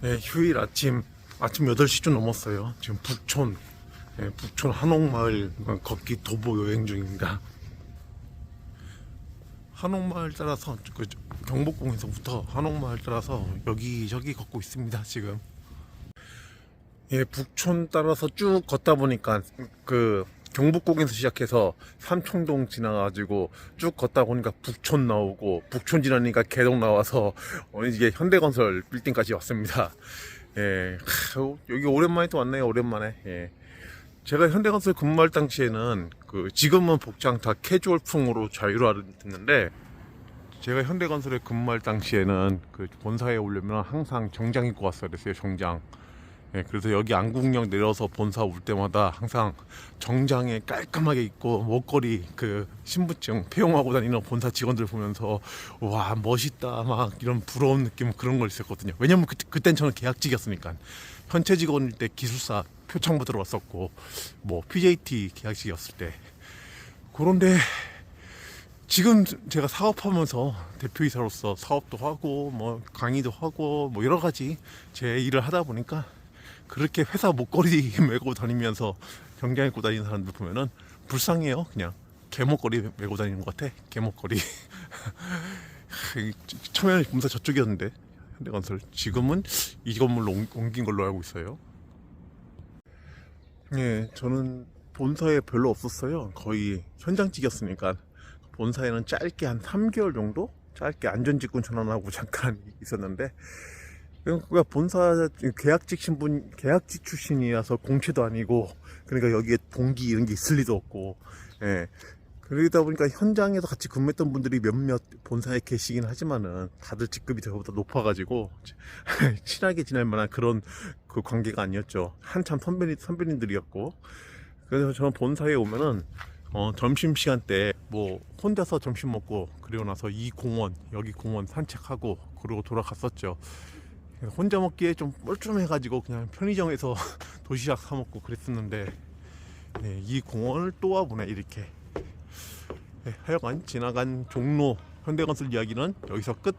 네, 휴일 아침 아침 8시쯤 넘었어요. 지금 북촌 네, 북촌 한옥마을 걷기 도보 여행 중입니다. 한옥마을 따라서 그 경복궁에서부터 한옥마을 따라서 여기저기 걷고 있습니다. 지금. 예, 북촌 따라서 쭉 걷다 보니까 그 경북공에서 시작해서 삼청동 지나가지고 쭉 걷다 보니까 북촌 나오고 북촌 지나니까 개동 나와서 어, 이게 현대건설 빌딩까지 왔습니다. 예, 하, 여기 오랜만에 또 왔네요. 오랜만에. 예. 제가 현대건설 근무할 당시에는 그 지금은 복장 다 캐주얼풍으로 자유로웠는데 제가 현대건설에 근무할 당시에는 그 본사에 오려면 항상 정장 입고 왔어야 됐어요. 정장. 예, 그래서 여기 안국역 내려서 본사 올 때마다 항상 정장에 깔끔하게 입고 목걸이 그 신분증 폐용하고 다니는 본사 직원들 보면서 와 멋있다 막 이런 부러운 느낌 그런 걸 있었거든요. 왜냐면 그, 그땐 저는 계약직이었으니까 현채 직원일 때 기술사 표창부 들어왔었고 뭐 PJT 계약직이었을 때 그런데 지금 제가 사업하면서 대표이사로서 사업도 하고 뭐 강의도 하고 뭐 여러 가지 제 일을 하다 보니까 그렇게 회사 목걸이 메고 다니면서 경장 입고 다니는 사람들 보면은 불쌍해요 그냥. 개목걸이 메고 다니는 것 같아 개목걸이. 처음에는 본사 저쪽이었는데 현대건설. 지금은 이 건물로 옮- 옮긴 걸로 알고 있어요. 예 저는 본사에 별로 없었어요. 거의 현장직이었으니까. 본사에는 짧게 한 3개월 정도? 짧게 안전직군 전환하고 잠깐 있었는데 그러니까 본사 계약직 신분 계약직 출신이라서 공채도 아니고 그러니까 여기에 동기 이런 게 있을 리도 없고 예. 그러다 보니까 현장에서 같이 근무했던 분들이 몇몇 본사에 계시긴 하지만은 다들 직급이 저보다 높아가지고 친하게 지낼 만한 그런 그 관계가 아니었죠. 한참 선배님 선배님들이었고. 그래서 저는 본사에 오면은 어, 점심 시간 때 뭐 혼자서 점심 먹고 그리고 나서 이 공원 여기 공원 산책하고 그러고 돌아갔었죠. 혼자 먹기에 좀 뻘쭘해가지고 그냥 편의점에서 도시락 사 먹고 그랬었는데 네, 이 공원을 또 와보네 이렇게. 네, 하여간 지나간 종로 현대건설 이야기는 여기서 끝.